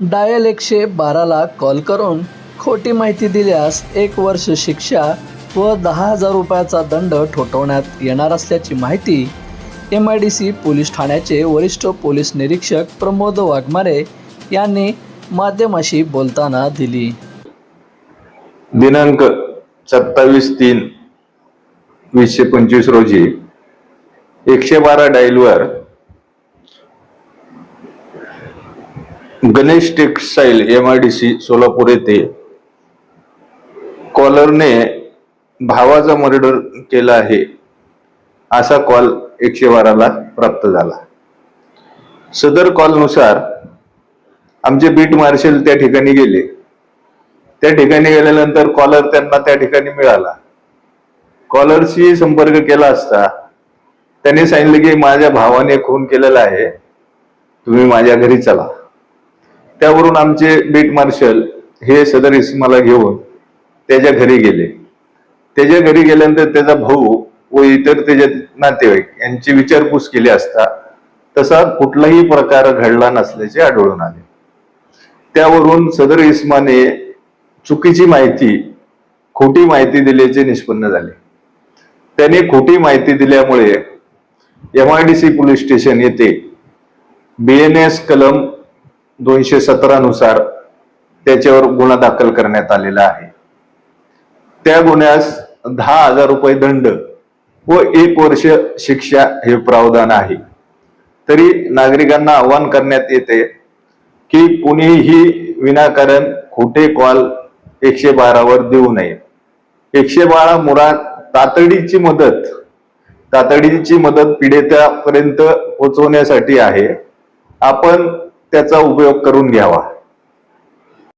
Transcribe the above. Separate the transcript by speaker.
Speaker 1: Dial एकशे बाराला call करून खोटी माहिती दिल्यास एक वर्ष शिक्षा व दहा हजार रुपयाचा दंड ठोठवण्यात येणार असल्याची माहिती M I D C police ठाण्याचे वरिष्ठ पोलीस निरीक्षक प्रमोद वाघमारे यांनी माध्यमाशी बोलताना दिली.
Speaker 2: दिनांक सत्तावीस तीन वीसशे पंचवीस रोजी एकशे बारा डायलवर Ganesh textile M I D C Solapur येथे कॉलरने भावाचा मर्डर केला आहे. असा कॉल एकशे बाराला प्राप्त झाला. सदर कॉलनुसार आमचे बीट मार्शल त्या ठिकाणी गेले. त्या ठिकाणी गेल्यानंतर कॉलर त्यांना त्या ठिकाणी मिळाला. कॉलरशी संपर्क केला असता त्याने सांगितलं की माझ्या भावाने खून केलेला आहे. तुम्ही माझ्या घरी चला. त्यावरून आमचे बीट मार्शल हे सदर इस्माला घेऊन त्याच्या घरी गेले. त्याच्या घरी गेल्यानंतर त्याचा भाऊ व इतर त्याच्या नातेवाईक यांची विचारपूस केली असता तसा कुठलाही प्रकार घडला नसल्याचे आढळून आले. त्यावरून सदर इस्माने चुकीची माहिती खोटी माहिती दिल्याचे निष्पन्न झाले. त्याने खोटी माहिती दिल्यामुळे M I D C police station येथे बी एन एस कलम दोनशे सतरा नुसार त्याच्यावर गुन्हा दाखल करण्यात आलेला आहे. त्या गुन्ह्यास दहा हजार रुपये दंड व एक वर्ष शिक्षा हे प्रावधान आहे. तरी नागरिकांना आवाहन करण्यात येते की कुणीही विनाकारण खोटे कॉल एकशे बारावर देऊ नये. एकशे बारा मुळात तातडीची मदत तातडीची मदत पीडितापर्यंत पोहोचवण्यासाठी आहे. आपण त्याचा उपयोग करून घ्यावा.